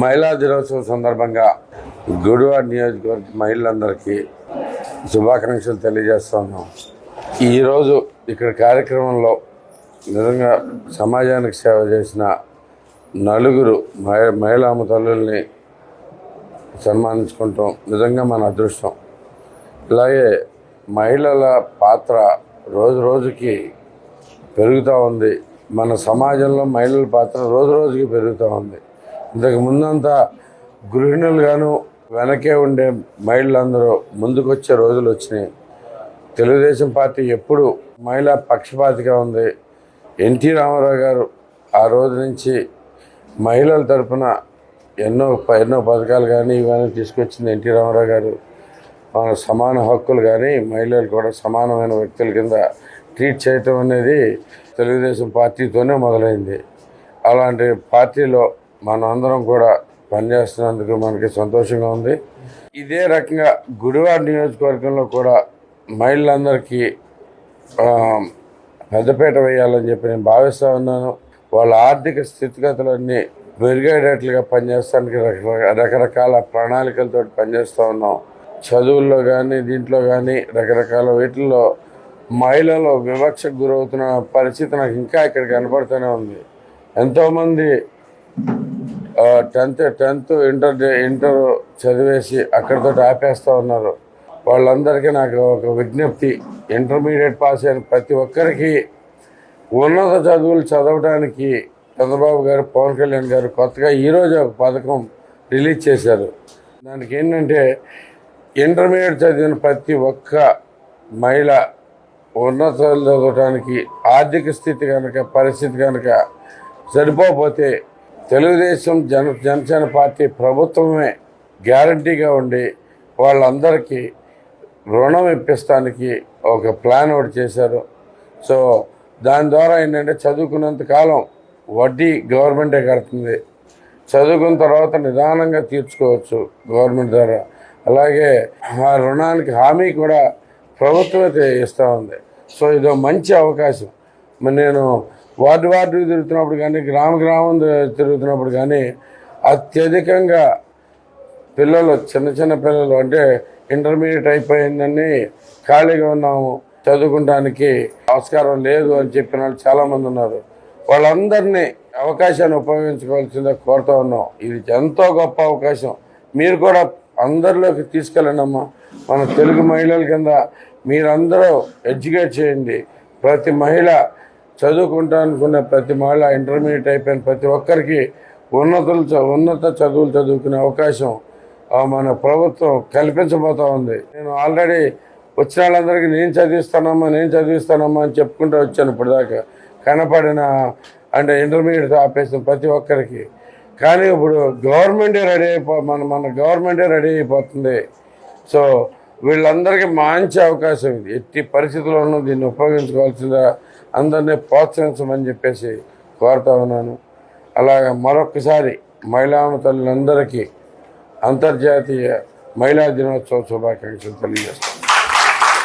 మహిళా దినోత్సవం సందర్భంగా గుడివాడ నియోజకవర్గ మహిళలందరికీ శుభాకాంక్షలు తెలియజేస్తున్నాం ఈరోజు ఇక్కడ కార్యక్రమంలో నిజంగా సమాజానికి సేవ చేసిన నలుగురు మహి మహిళా తల్లుల్ని సన్మానించుకుంటాం. నిజంగా మన అదృష్టం. ఇలాగే మహిళల పాత్ర రోజు రోజుకి పెరుగుతూ ఉంది. మన సమాజంలో మహిళల పాత్ర రోజు రోజుకి పెరుగుతూ ఉంది. ఇంతకు ముందంతా గృహిణులుగాను వెనకే ఉండే మహిళలందరూ ముందుకొచ్చే రోజులు వచ్చినాయి. తెలుగుదేశం పార్టీ ఎప్పుడు మహిళా పక్షపాతిగా ఉంది. ఎన్టీ రామారావు గారు ఆ రోజు నుంచి మహిళల తరపున ఎన్నో ఎన్నో పథకాలు కానీ ఇవన్నీ తీసుకొచ్చింది ఎన్టీ రామారావు గారు. మన సమాన హక్కులు కానీ మహిళలు కూడా సమానమైన వ్యక్తుల కింద ట్రీట్ చేయటం అనేది తెలుగుదేశం పార్టీతోనే మొదలైంది. అలాంటి పార్టీలో మనం అందరం కూడా పనిచేస్తున్నందుకు మనకి సంతోషంగా ఉంది. ఇదే రకంగా గుడివాడ నియోజకవర్గంలో కూడా మహిళలందరికీ పెద్దపేట వేయాలని చెప్పి నేను భావిస్తూ ఉన్నాను. వాళ్ళ ఆర్థిక స్థితిగతులన్నీ మెరుగైనట్లుగా పనిచేస్తానికి రకరకాల ప్రణాళికలతో పనిచేస్తూ ఉన్నాం. చదువుల్లో కానీ దీంట్లో కానీ రకరకాల వీటిల్లో మహిళలు వివక్షకు గురవుతున్న పరిస్థితి నాకు ఇంకా ఇక్కడ కనపడుతూనే ఉంది. ఎంతోమంది టెన్త్ టెన్త్ ఇంటర్ ఇంటర్ చదివేసి అక్కడితో ఆపేస్తూ ఉన్నారు. వాళ్ళందరికీ నాకు ఒక విజ్ఞప్తి. ఇంటర్మీడియట్ పాస్ అయిన ప్రతి ఒక్కరికి ఉన్నత చదువులు చదవడానికి చంద్రబాబు గారు పవన్ కళ్యాణ్ గారు కొత్తగా ఈరోజు ఒక పథకం రిలీజ్ చేశారు. దానికి ఏంటంటే ఇంటర్మీడియట్ చదివిన ప్రతి ఒక్క మహిళ ఉన్నత చదవడానికి ఆర్థిక స్థితి కనుక పరిస్థితి కనుక సరిపోతే తెలుగుదేశం జన జనసేన పార్టీ ప్రభుత్వమే గ్యారంటీగా ఉండి వాళ్ళందరికీ రుణం ఇప్పిస్తానికి ఒక ప్లాన్ ఒకటి చేశారు. సో దాని ద్వారా ఏంటంటే చదువుకున్నంత కాలం వడ్డీ గవర్నమెంటే కడుతుంది. చదువుకున్న తర్వాత నిదానంగా తీర్చుకోవచ్చు గవర్నమెంట్ ద్వారా. అలాగే ఆ రుణానికి హామీ కూడా ప్రభుత్వమే ఇస్తూ ఉంది. సో ఇదో మంచి అవకాశం. నేను వార్డు వార్డు తిరుగుతున్నప్పుడు కానీ గ్రామ గ్రామం తిరుగుతున్నప్పుడు కానీ అత్యధికంగా పిల్లలు చిన్న చిన్న పిల్లలు అంటే ఇంటర్మీడియట్ అయిపోయిందని ఖాళీగా ఉన్నాము. చదువుకుంటానికి ఆస్కారం లేదు అని చెప్పిన వాళ్ళు చాలామంది ఉన్నారు. వాళ్ళందరినీ అవకాశాన్ని ఉపయోగించుకోవాల్సిందే కోరుతా ఉన్నాం. ఇది ఎంతో గొప్ప అవకాశం. మీరు కూడా అందరిలోకి తీసుకెళ్ళండి అమ్మా. మన తెలుగు మహిళల కింద మీరందరూ ఎడ్యుకేట్ చేయండి. ప్రతి మహిళ చదువుకుంటా అనుకున్న ప్రతి మహిళ ఇంటర్మీడియట్ అయిపోయిన ప్రతి ఒక్కరికి ఉన్నతులు ఉన్నత చదువులు చదువుకునే అవకాశం మన ప్రభుత్వం కల్పించబోతా ఉంది. నేను ఆల్రెడీ వచ్చిన వాళ్ళందరికీ నేను చదివిస్తానమ్మా నేను చదివిస్తానమ్మా అని చెప్పుకుంటూ వచ్చాను ఇప్పటిదాకా. కనపడిన అంటే ఇంటర్మీడియట్ ఆపేసిన ప్రతి ఒక్కరికి. కానీ ఇప్పుడు గవర్నమెంటే రెడీ అయిపో మన మన గవర్నమెంటే రెడీ అయిపోతుంది. సో వీళ్ళందరికీ మంచి అవకాశం. ఇది ఎట్టి పరిస్థితుల్లోనూ దీన్ని ఉపయోగించుకోవాల్సిందా అందరినీ ప్రోత్సహించమని చెప్పేసి కోరుతా ఉన్నాను. అలాగే మరొకసారి మహిళా తల్లులందరికీ అంతర్జాతీయ మహిళా దినోత్సవ శుభాకాంక్షలు తెలియజేస్తాను.